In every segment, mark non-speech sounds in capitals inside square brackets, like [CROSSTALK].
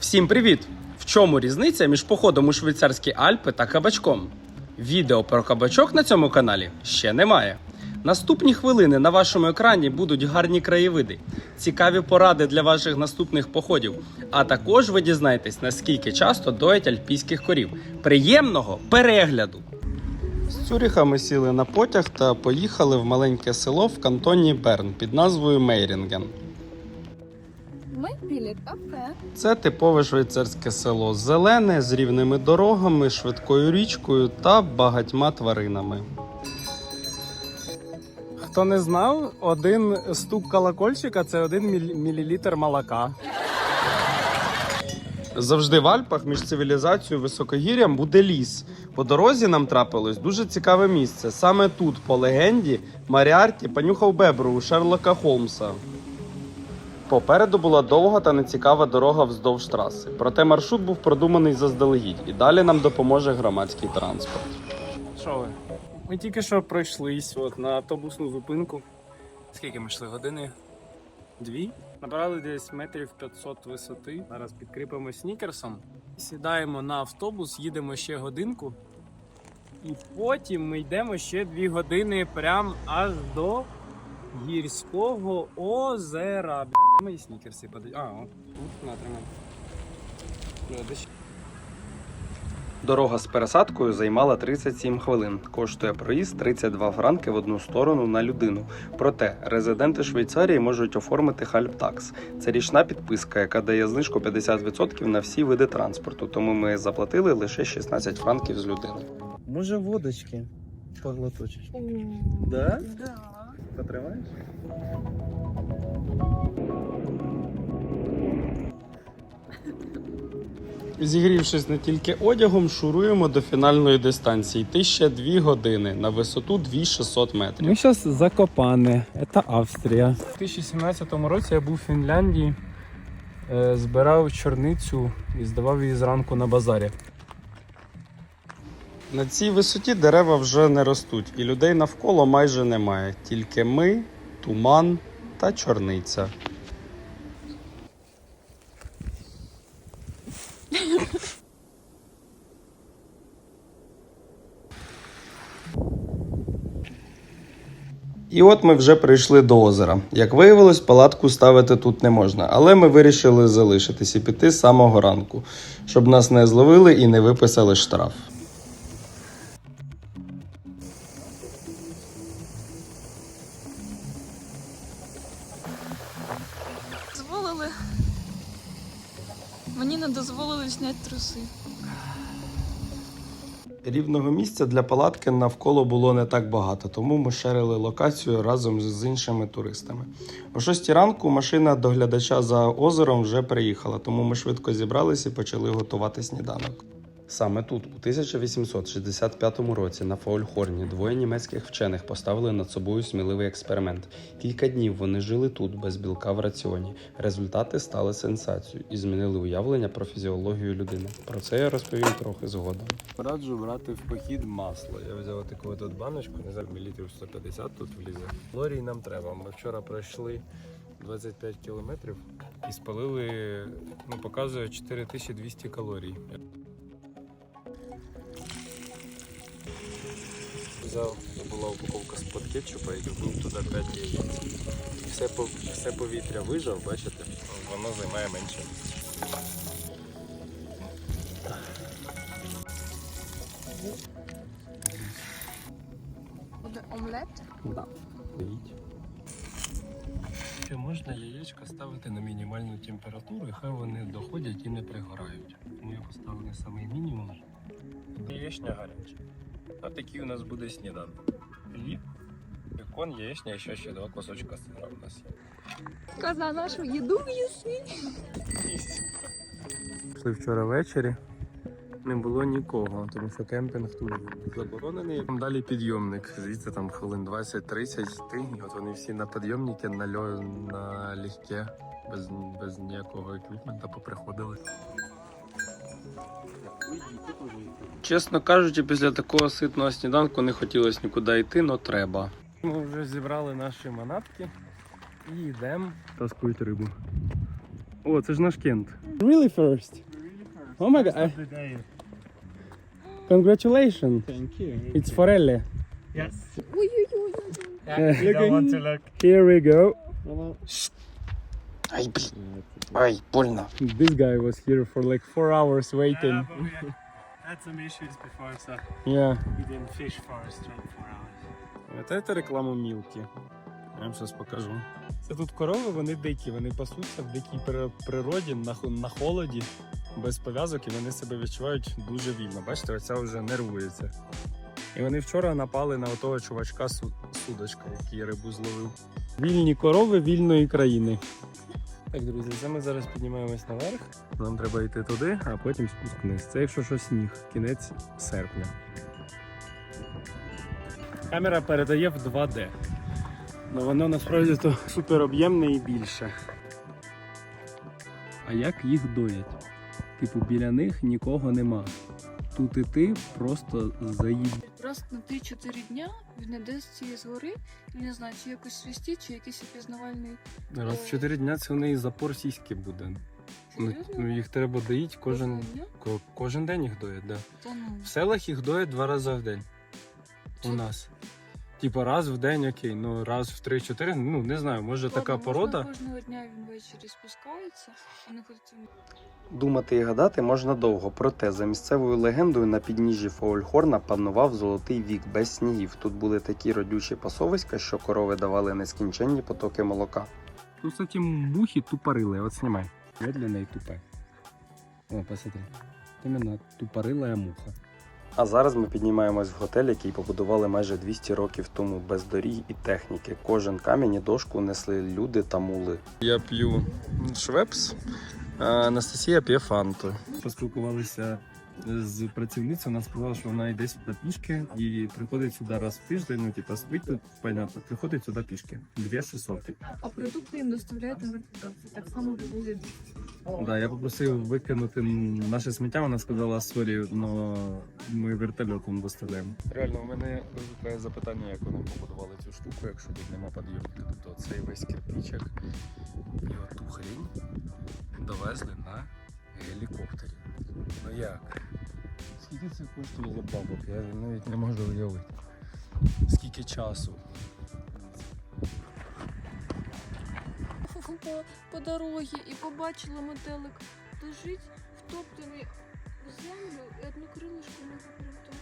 Всім привіт! В чому різниця між походом у швейцарські Альпи та кабачком? Відео про кабачок на цьому каналі ще немає. Наступні хвилини на вашому екрані будуть гарні краєвиди, цікаві поради для ваших наступних походів. А також ви дізнаєтесь, наскільки часто доять альпійських корів. Приємного перегляду! З Цюріха ми сіли на потяг та поїхали в маленьке село в кантоні Берн під назвою Мейрінген. Ми біля кафе. Це типове швейцарське село зелене з рівними дорогами, швидкою річкою та багатьма тваринами. Хто не знав, один стук колокольчика це один мілілітр молока. Завжди в Альпах між цивілізацією і високогір'ям буде ліс. По дорозі нам трапилось дуже цікаве місце. Саме тут, по легенді, Маріарті понюхав бебру у Шерлока Холмса. Попереду була довга та нецікава дорога вздовж траси. Проте маршрут був продуманий заздалегідь, і далі нам допоможе громадський транспорт. Що ви? Ми тільки що пройшлись от, на автобусну зупинку. Скільки ми йшли? Години? Дві? Набрали десь метрів 500 висоти. Зараз підкріпимо снікерсом. Сідаємо на автобус, їдемо ще годинку. І потім ми йдемо ще дві години прям аж до гірського озера. Мої снікерси подають. А, о, тут натримай. Дорога з пересадкою займала 37 хвилин. Коштує проїзд 32 франки в одну сторону на людину. Проте резиденти Швейцарії можуть оформити хальптакс. Це річна підписка, яка дає знижку 50% на всі види транспорту. Тому ми заплатили лише 16 франків з людини. Може, водочки поглоточиш? Да? Да. Потримаєш? Зігрівшись не тільки одягом, шуруємо до фінальної дистанції. Йти ще 2 години на висоту 2600 метрів. Ми зараз Закопане, це Австрія. У 2017 році я був у Фінляндії, е, збирав чорницю і здавав її зранку на базарі. На цій висоті дерева вже не ростуть, і людей навколо майже немає. Тільки ми, туман та чорниця. І от ми вже прийшли до озера. Як виявилось, палатку ставити тут не можна, але ми вирішили залишитись і піти з самого ранку, щоб нас не зловили і не виписали штраф. Рівного місця для палатки навколо було не так багато, тому ми шерили локацію разом з іншими туристами. О 6 ранку машина доглядача за озером вже приїхала, тому ми швидко зібралися і почали готувати сніданок. Саме тут, у 1865 році, на Фаульхорні, двоє німецьких вчених поставили над собою сміливий експеримент. Кілька днів вони жили тут без білка в раціоні. Результати стали сенсацією і змінили уявлення про фізіологію людини. Про це я розповім трохи згодом. Раджу брати в похід масло. Я взяв таку тут баночку, не знаю, мілітрів 150 тут влізе. Калорій нам треба. Ми вчора пройшли 25 кілометрів і спалили, ну, показує 4200 калорій. Взяв, була упаковка з-под кетчупа і добив туди 5 яєць. Все, все повітря вижав, бачите, воно займає менше. Буде омлет. Да. Ще можна яєчка ставити на мінімальну температуру, і хай вони доходять і не пригорають. Тому я поставив на самий мінімум. Яєчня гаряча. А такий у нас буде сніданок. Хліб, бекон, яєчня і ще ще два кусочка сира у нас є. Каза нашу їду їси. Пішли вчора ввечері. Не було нікого, тому що кемпінг тут заборонений. Там далі підйомник. Звідси там хвилин 20-30 йти. От вони всі на підйомники на льо на легке, без, без ніякого еквіпмента поприходили. Чесно кажучи, після такого ситного сніданку не хотілося нікуди йти, але треба. Ми вже зібрали наші манатки і йдемо розкують рибу. О, це ж наш Кент. Really first? Oh my god. Congratulations. Thank you. It's Forelle. Yes. You don't want to look. Here we go. Ай, блін. Ай, больно. This guy was here for like four hours waiting. Yeah, had, some issues before, so Yeah. we didn't fish for a straight four hours. Пам'ятаєте рекламу Мілки? Я вам щось покажу. Це тут корови, вони дикі, вони пасуться в дикій природі, на, на холоді, без пов'язок, і вони себе відчувають дуже вільно. Бачите, оця вже нервується. І вони вчора напали на отого чувачка су- судочка, який рибу зловив. Вільні корови вільної країни. Так, друзі, це ми зараз піднімаємось наверх. Нам треба йти туди, а потім спуск вниз. Це якщо що сніг, кінець серпня. Камера передає в 2D. Ну воно насправді то супер об'ємне і більше. А як їх доять? Типу, біля них нікого нема. Тут і ти просто заїб. Раз на 3-4 дня він іде з цієї згори, і не знаю, чи якось свісті, чи якийсь опізнавальний. Раз в 4 дня це у неї запор сіськи буде. Ну, Серйозно? ну, їх треба доїть кожен, Кожен дня? ко- кожен день їх доять, да. Та ну. В селах їх доять два рази в день. У нас. Типа раз в день, окей, ну раз в 3-4, ну не знаю, може така Ладно, порода. можна Кожного дня він ввечері спускається, і не ходить. Думати і гадати можна довго, проте за місцевою легендою на підніжжі Фоульхорна панував золотий вік без снігів. Тут були такі родючі пасовиська, що корови давали нескінченні потоки молока. Тут, кстати, мухи тупорылые. Вот снимай. Медленно и тупо. О, посмотри. Именно тупорылая муха. А зараз ми піднімаємось в готель, який побудували майже 200 років тому без доріг і техніки. Кожен камінь і дошку несли люди та мули. Я п'ю швепс, а Анастасія п'є фанту. Поспілкувалися з працівницею, вона сказала, що вона йде сюди пішки і приходить сюди раз в тиждень, ну типа спить тут, понятно, приходить сюди пішки. 2600. А продукти їм доставляють на. Так само вивозять. Да, я попросив викинути наше сміття, вона сказала сорі, але ми вертольотом доставляємо. Реально, у мене виникає запитання, як вони побудували цю штуку, якщо тут нема підйомника. Тобто цей весь кирпичик і оту хрінь довезли на гелікоптері. Ну як? Скільки це коштує за бабок? Я навіть не можу уявити. Скільки часу? по, по дорогі і побачила метелик лежить втоптаний в землю і одну крилишку не закрито.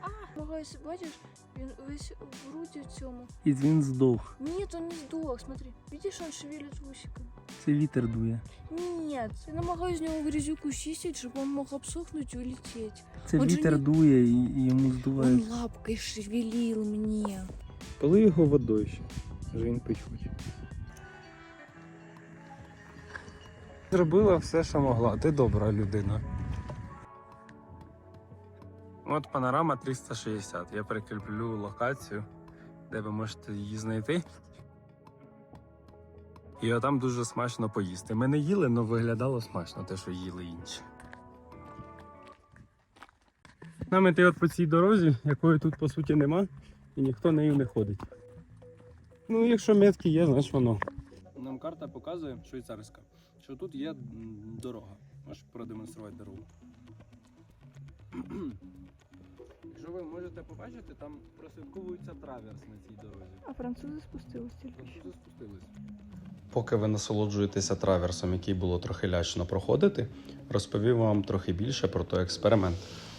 А, намагаюся, бачиш, він весь в груді в цьому. І він здох. Нет, он не сдох, смотри. Видишь, он шевелит усиками. Це вітер дує. Нет, я намагаюсь з нього грязюку чистить, щоб он мог обсохнуть и улететь. Це Отже, вітер ні- дує і, і йому здуває. Он лапкой шевелил мне. Коли його водою ще. Вже він пить хоче. Зробила все, що могла. Ти добра людина. От панорама 360. Я прикріплю локацію, де ви можете її знайти. І отам дуже смачно поїсти. Ми не їли, але виглядало смачно те, що їли інші. Нам іти от по цій дорозі, якої тут по суті нема, і ніхто нею не ходить. Ну, якщо метки є, значить воно. Нам карта показує швейцарська, що тут є дорога. Можеш продемонструвати дорогу. [CLEARS THROAT] Якщо ви можете побачити, там прослідковується траверс на цій дорозі. А французи спустились тільки. Французи спустились. Поки ви насолоджуєтеся траверсом, який було трохи лячно проходити, розповім вам трохи більше про той експеримент.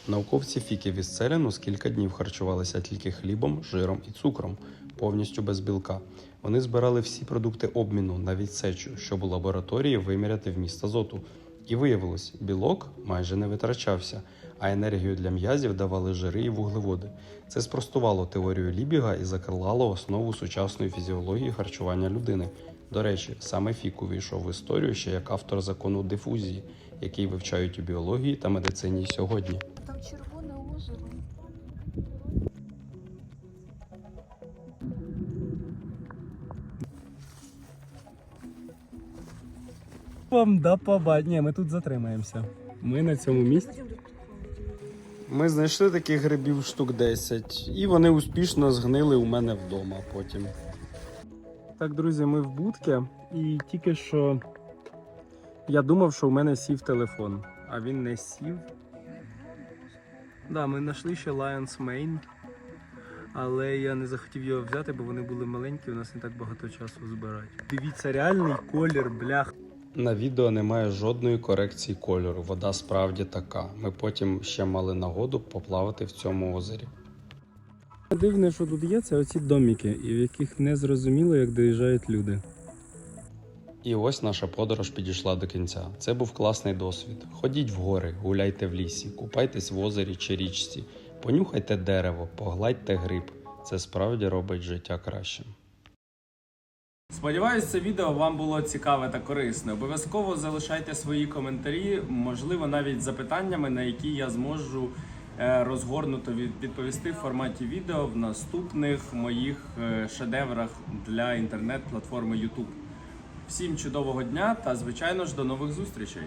Науковці Целіну з кілька днів харчувалися тільки хлібом, жиром і цукром, повністю без білка. Вони збирали всі продукти обміну, навіть сечу, щоб у лабораторії виміряти вміст азоту. І виявилось, білок майже не витрачався, а енергію для м'язів давали жири і вуглеводи. Це спростувало теорію Лібіга і закрилало основу сучасної фізіології харчування людини. До речі, саме Фік увійшов в історію ще як автор закону дифузії, який вивчають у біології та медицині сьогодні. Там червоне озеро. Вам да побать. Ні, ми тут затримаємося. Ми на цьому місці. Ми знайшли таких грибів штук 10, і вони успішно згнили у мене вдома потім. Так, друзі, ми в будці і тільки що Я думав, що в мене сів телефон, а він не сів. Да, ми знайшли ще Lions Mane, але я не захотів його взяти, бо вони були маленькі, у нас не так багато часу збирати. Дивіться, реальний колір, блях. На відео немає жодної корекції кольору. Вода справді така. Ми потім ще мали нагоду поплавати в цьому озері. Дивне, що тут є, це оці доміки, і в яких не зрозуміло, як доїжджають люди. І ось наша подорож підійшла до кінця. Це був класний досвід. Ходіть в гори, гуляйте в лісі, купайтесь в озері чи річці, понюхайте дерево, погладьте гриб. Це справді робить життя кращим. Сподіваюсь, це відео вам було цікаве та корисне. Обов'язково залишайте свої коментарі, можливо, навіть запитаннями, на які я зможу розгорнуто відповісти в форматі відео в наступних моїх е, шедеврах для інтернет-платформи YouTube. Всім чудового дня та, звичайно ж, до нових зустрічей!